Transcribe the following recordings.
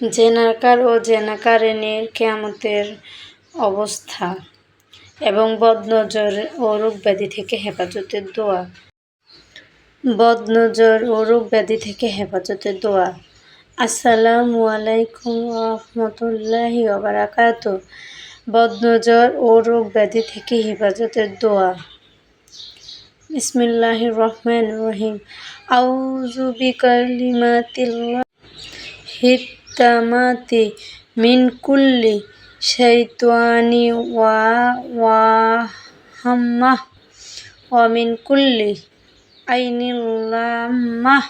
জেনাকার ও জেনাকারিনীর কেয়ামতের অবস্থা এবং বদনজর ও রোগ ব্যাধি থেকে হেফাজতের দোয়া। বদনজর ও রোগ ব্যাধি থেকে হেফাজতের দোয়া। আসসালামু আলাইকুম রহমতুল্লাহি ওবারাকাত বদনজর ও রোগ ব্যাধি থেকে হেফাজতের দোয়া। বিসমিল্লাহির রহমান রহিম। আউযু বিকালিমাতিল্লাহ। হিত্তামাতি মিন কুল্লি শাইতানি ওয়া ওয়া হাম্মাহ ওয়া মিন কুল্লি আইনিল লাম্মাহ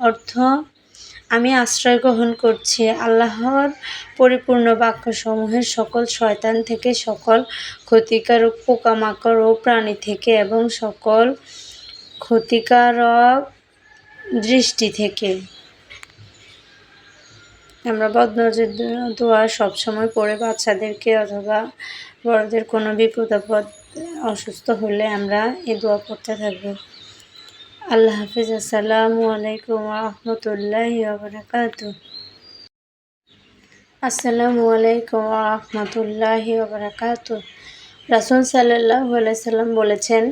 অর্থ, আমি আশ্রয় গ্রহণ করছি আল্লাহর পরিপূর্ণ বাক্যসমূহের সকল শয়তান থেকে, সকল ক্ষতিকারক পোকামাকড় ও প্রাণী থেকে এবং সকল ক্ষতিকারক দৃষ্টি থেকে। আমরা বদনজর দোয়া সবসময় পড়ে বাচ্চাদেরকে অথবা বড়দের কোনো বিপদ আপদ, অসুস্থ হলে আমরা এই দোয়া পড়তে থাকব। আল্লাহ হাফিজ। আসসালামু আলাইকুম রহমতুল্লাহ বারাকাতু আসসালামু আলাইকুম রহমতুল্লাহ বারাকাতু রাসুল সাল্লাহ সাল্লাম বলেছেন,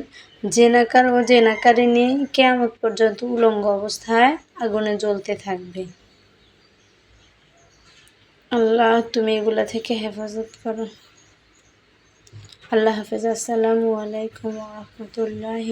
জেনাকার ও জেনাকারিনী কেয়ামত পর্যন্ত উলঙ্গ অবস্থায় আগুনে জ্বলতে থাকবে। আল্লাহ তুমি এগুলা থেকে হেফাজত করো। আল্লাহ হাফিজ আসসালামু আলাইকুম রহমতুল্লাহ